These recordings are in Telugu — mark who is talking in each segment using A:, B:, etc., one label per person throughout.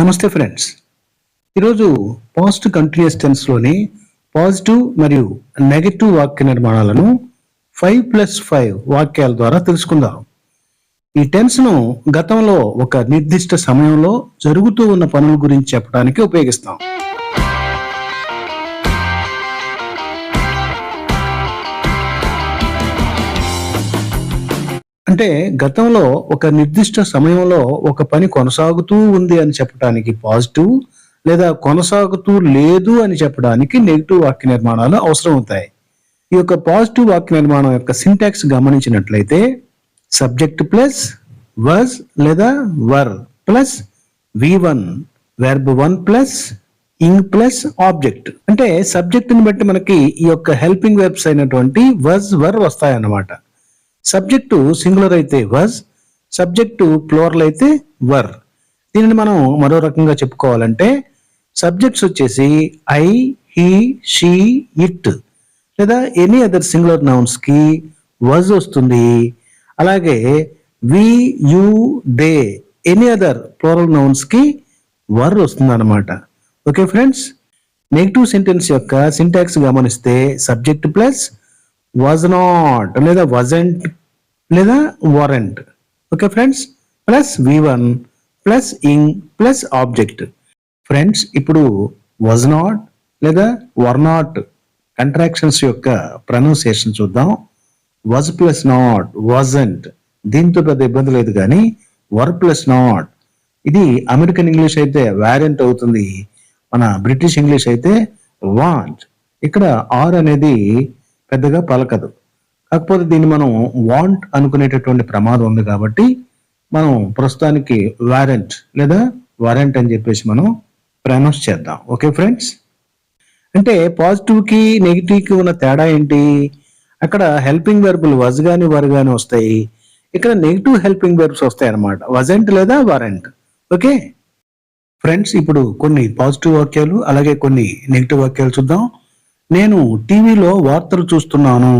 A: నమస్తే ఫ్రెండ్స్. ఈరోజు పాస్ట్ కంటిన్యూస్ టెన్స్లోని పాజిటివ్ మరియు నెగటివ్ వాక్య నిర్మాణాలను ఫైవ్ ప్లస్ ఫైవ్ వాక్యాల ద్వారా తెలుసుకుందాం. ఈ టెన్స్ను గతంలో ఒక నిర్దిష్ట సమయంలో జరుగుతూ ఉన్న పనుల గురించి చెప్పడానికి ఉపయోగిస్తాం. అంటే గతంలో ఒక నిర్దిష్ట సమయంలో ఒక పని కొనసాగుతూ ఉంది అని చెప్పడానికి పాజిటివ్ లేదా కొనసాగుతూ లేదు అని చెప్పడానికి నెగిటివ్ వాక్య నిర్మాణాలు అవసరం అవుతాయి. ఈ యొక్క పాజిటివ్ వాక్య నిర్మాణం యొక్క సింటాక్స్ గమనించినట్లయితే సబ్జెక్ట్ ప్లస్ వర్స్ లేదా were plus V one verb one plus ing plus object అంటే సబ్జెక్ట్ని బట్టి మనకి ఈ యొక్క హెల్పింగ్ వెర్బ్స్ అయినటువంటి వజ్ వర్ వస్తాయన్నమాట. సబ్జెక్టు సింగులర్ అయితే వజ్ సబ్జెక్టు ప్లోరల్ అయితే వర్ దీనిని మనం మరో రకంగా చెప్పుకోవాలంటే సబ్జెక్ట్స్ వచ్చేసి ఐ హీ షీ ఇట్ లేదా ఎనీ అదర్ సింగులర్ నౌన్స్కి వజ్ వస్తుంది. అలాగే we you they any other plural నౌన్స్కి were వస్తుంది అనమాట ఓకే ఫ్రెండ్స్ నెగిటివ్ సెంటెన్స్ యొక్క సింటాక్స్ గమనిస్తే సబ్జెక్ట్ ప్లస్ వాజ్ నాట్ లేదా వజెంట్ లేదా weren't okay friends plus V one plus ing plus object friends ఇప్పుడు వాజ్ నాట్ లేదా వర్ నాట్ కంట్రాక్షన్స్ యొక్క ప్రొనౌన్సియేషన్ చూద్దాం. వాజ్ ప్లస్ నాట్ వాజంట్ దీంతో పెద్ద ఇబ్బంది లేదు కానీ వర్ ప్లస్ నాట్ ఇది అమెరికన్ ఇంగ్లీష్ అయితే వ్యారెంట్ అవుతుంది. మన బ్రిటిష్ ఇంగ్లీష్ అయితే వాంట్ ఇక్కడ ఆర్ అనేది పెద్దగా పలకదు. కాకపోతే దీన్ని మనం వాంట్ అనుకునేటటువంటి ప్రమాదం ఉంది కాబట్టి మనం ప్రస్తుతానికి వారెంట్ లేదా వారెంట్ అని చెప్పేసి మనం ప్రనౌన్స్ చేద్దాం. ఓకే ఫ్రెండ్స్ అంటే పాజిటివ్కి నెగిటివ్కి ఉన్న తేడా ఏంటి? అక్కడ హెల్పింగ్ వెర్బులు వజ్ కానీ వర్ కానీ వస్తాయి. ఇక్కడ నెగిటివ్ హెల్పింగ్ వెర్బ్స్ వస్తాయి అన్నమాట. వజెంట్ లేదా వారెంట్ ఓకే ఫ్రెండ్స్ ఇప్పుడు కొన్ని పాజిటివ్ వాక్యాలు అలాగే కొన్ని నెగిటివ్ వాక్యాలు చూద్దాం. నేను టీవీలో వార్తలు చూస్తున్నాను.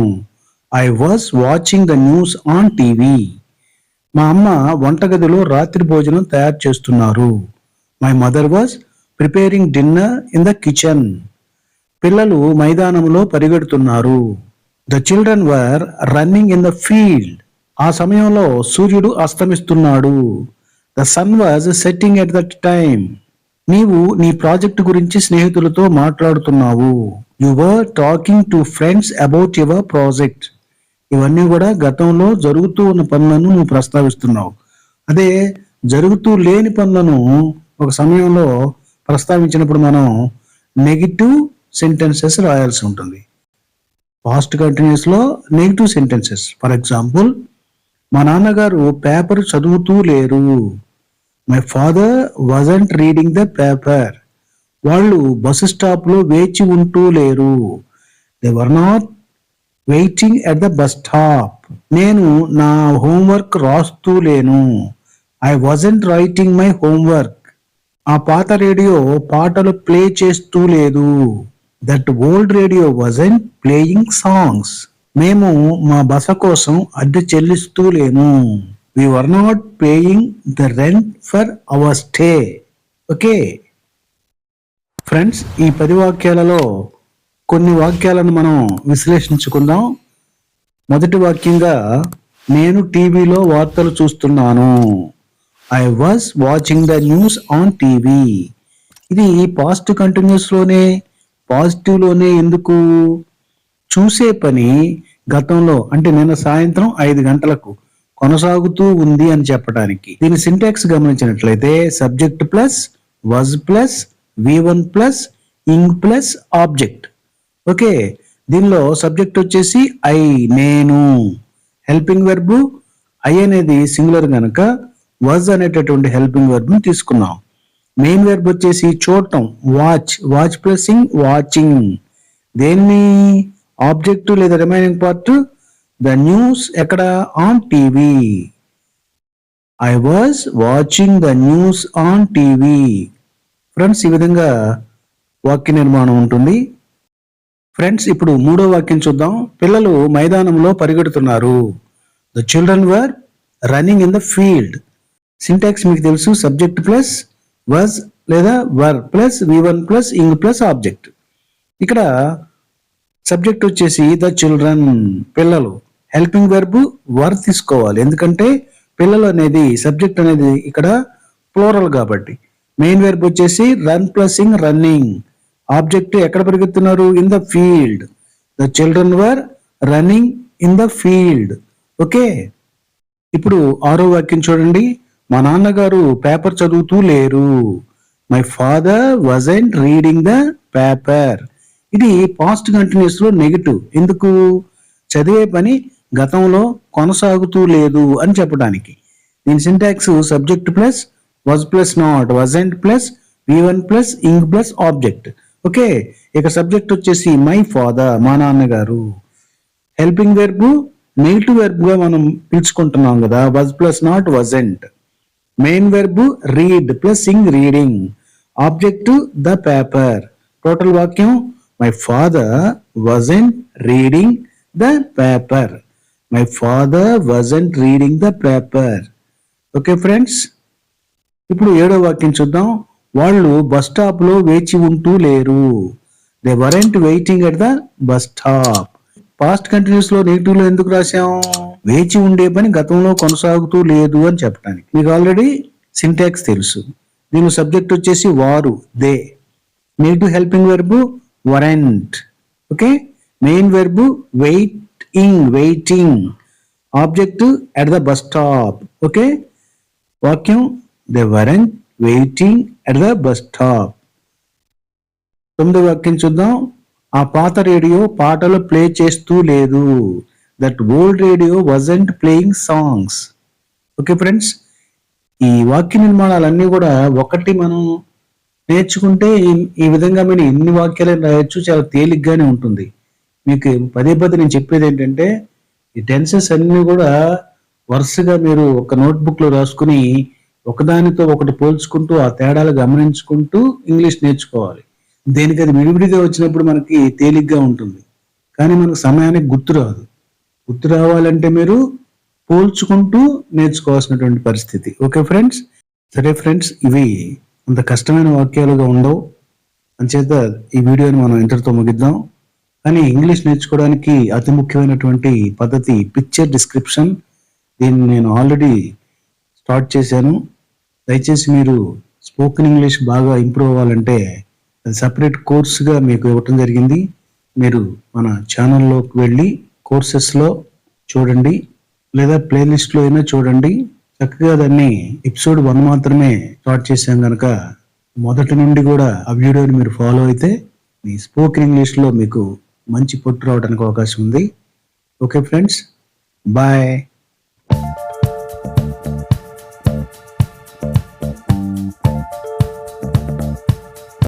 A: I was watching the news on TV మా అమ్మ వంటగదిలో రాత్రి భోజనం తయారు చేస్తున్నారు. My mother was preparing dinner in the kitchen పిల్లలు మైదానంలో పరిగెడుతున్నారు. The children were running in the field ఆ సమయంలో సూర్యుడు అస్తమిస్తున్నాడు. The sun was setting at that time నీవు నీ ప్రాజెక్ట్ గురించి స్నేహితులతో మాట్లాడుతున్నావు. You were talking to friends about your project ఇవన్నీ కూడా గతంలో జరుగుతూ ఉన్న పనులను నువ్వు ప్రస్తావిస్తున్నావు. అదే జరుగుతూ లేని పనులను ఒక సమయంలో ప్రస్తావించినప్పుడు మనం నెగిటివ్ సెంటెన్సెస్ రాయాల్సి ఉంటుంది. పాస్ట్ కంటిన్యూస్లో నెగిటివ్ సెంటెన్సెస్ ఫర్ ఎగ్జాంపుల్ మా నాన్నగారు పేపర్ చదువుతూ లేరు. My father wasn't reading the paper వాళ్ళు బస్సు స్టాప్లో వేచి ఉంటూ లేరు. They were not waiting at the bus stop నేను నా హోంవర్క్ రాస్తూ లేను. I wasn't writing my homework ఆ పాత రేడియో పాటలు ప్లే చేస్తూ లేదు. That old radio wasn't playing songs మేము మా బస కోసం అద్దె చెల్లిస్తూ లేము. We were not paying the rent for our stay okay friends ఈ పది వాక్యాలలో కొన్ని వాక్యాలను మనం విశ్లేషించుకుందాం. మొదటి వాక్యంగా నేను టీవీలో వార్తలు చూస్తున్నాను. I was watching the news on TV ఇది పాస్ట్ కంటిన్యూస్లోనే పాజిటివ్లోనే ఎందుకు? చూసే పని గతంలో అంటే నిన్న సాయంత్రం ఐదు గంటలకు కొనసాగుతూ ఉంది అని చెప్పడానికి దీని సింటాక్స్ గమనించినట్లయితే subject plus was plus V one plus ing plus object okay దీనిలో సబ్జెక్ట్ వచ్చేసి ఐ నేను. హెల్పింగ్ వెర్బు ఐ అనేది సింగులర్ గనక వజ్ అనేటటువంటి హెల్పింగ్ వెర్బ్ను తీసుకున్నాం. మెయిన్ వెర్బ్ వచ్చేసి చూడటం watch watch plus ing watching దేన్ని? ఆబ్జెక్ట్ లేదా రిమైనింగ్ పార్ట్ ద న్యూస్ ఎక్కడ? On TV I was watching the news on TV friends ఈ విధంగా వాక్య నిర్మాణం ఉంటుంది. ఫ్రెండ్స్ ఇప్పుడు మూడో వాక్యం చూద్దాం. పిల్లలు మైదానంలో పరిగెడుతున్నారు. The children were running in the field syntax మీకు తెలుసు. సబ్జెక్ట్ ప్లస్ వాజ్ లేదా were plus V one plus ing plus object ఇక్కడ సబ్జెక్ట్ వచ్చేసి ద చిల్డ్రన్ పిల్లలు. హెల్పింగ్ వెర్బ్ వర్ తీసుకోవాలి. ఎందుకంటే పిల్లలు అనేది సబ్జెక్ట్ అనేది ఇక్కడ ప్లోరల్ కాబట్టి. మెయిన్ వెర్బ్ వచ్చేసి run plus ing running object ఎక్కడ పరిగెత్తున్నారు? In the field the children were running in the field okay ఇప్పుడు ఆరో వాక్యం చూడండి. మా నాన్నగారు పేపర్ చదువుతూ లేరు. My father wasn't reading the paper ఇది పాస్ట్ కంటిన్యూస్లో నెగిటివ్ ఎందుకు? చదివే పని గతంలో కొనసాగుతూ లేదు అని చెప్పడానికి. దీని syntax subject plus was plus not wasn't plus V one plus ing plus object okay ఇక సబ్జెక్ట్ వచ్చేసి మై ఫాదర్ మా నాన్నగారు. హెల్పింగ్ వెర్బ్ నెగిటివ్ వెర్బ్గా మనం పిలుచుకుంటున్నాం కదా was plus not wasn't main verb read plus ing reading object the paper total వాక్యం my father wasn't reading the paper my father wasn't reading the paper okay friends ఇప్పుడు ఏడో వాక్యం చూద్దాం. వాళ్ళు బస్ స్టాప్లో వేచి ఉంటూ లేరు. They weren't waiting at the bus stop past కంటిన్యూస్లో నెగిటివ్లో ఎందుకు రాశాం? వేచి ఉండే పని గతంలో కొనసాగుతూ లేదు అని చెప్పడానికి మీకు ఆల్రెడీ సింటాక్స్ తెలుసు. దీని సబ్జెక్ట్ వచ్చేసి వారు they negative helping verb weren't okay main verb waiting waiting object at the bus stop okay వాక్యం they weren't waiting at the bus stop తొమ్మిది వాక్యం చూద్దాం. ఆ పాత రేడియో పాటలు ప్లే చేస్తూ లేదు. That old radio wasn't playing songs okay friends ఈ వాక్య నిర్మాణాలన్నీ కూడా ఒకటి మనం నేర్చుకుంటే ఈ- విధంగా మీరు ఎన్ని వాక్యాలు రాయొచ్చు చాలా తేలిగ్గానే ఉంటుంది. మీకు పదే పదే నేను చెప్పేది ఏంటంటే ఈ టెన్సెస్ అన్నీ కూడా వరుసగా మీరు ఒక నోట్బుక్లో రాసుకుని ఒకదానితో ఒకటి పోల్చుకుంటూ ఆ తేడాలు గమనించుకుంటూ ఇంగ్లీష్ నేర్చుకోవాలి. దేనికి అది విడివిడిగా వచ్చినప్పుడు మనకి తేలిగ్గా ఉంటుంది. కానీ మనకు సమయానికి గుర్తు రాదు. గుర్తు రావాలంటే మీరు పోల్చుకుంటూ నేర్చుకోవాల్సినటువంటి పరిస్థితి. Okay friends? సరే ఫ్రెండ్స్ ఇవి అంత కష్టమైన వాక్యాలుగా ఉండవు. అంచేత ఈ వీడియోని మనం ఇంతటితో ముగిద్దాం. కానీ ఇంగ్లీష్ నేర్చుకోవడానికి అతి ముఖ్యమైనటువంటి పద్ధతి పిక్చర్ డిస్క్రిప్షన్. దీన్ని నేను ఆల్రెడీ స్టార్ట్ చేశాను. దయచేసి మీరు స్పోకెన్ ఇంగ్లీష్ బాగా ఇంప్రూవ్ అవ్వాలంటే అది సపరేట్ కోర్సుగా మీకు ఇవ్వటం జరిగింది. మీరు మన ఛానల్లోకి వెళ్ళి కోర్సెస్లో చూడండి లేదా ప్లేలిస్ట్లో అయినా చూడండి. చక్కగా దాన్ని ఎపిసోడ్ వన్ మాత్రమే స్టార్ట్ చేశాం కనుక మొదటి నుండి కూడా ఆ వీడియోని మీరు ఫాలో అయితే మీ స్పోకెన్ ఇంగ్లీష్లో మీకు మంచి పొట్టు రావడానికి అవకాశం ఉంది. Okay friends bye.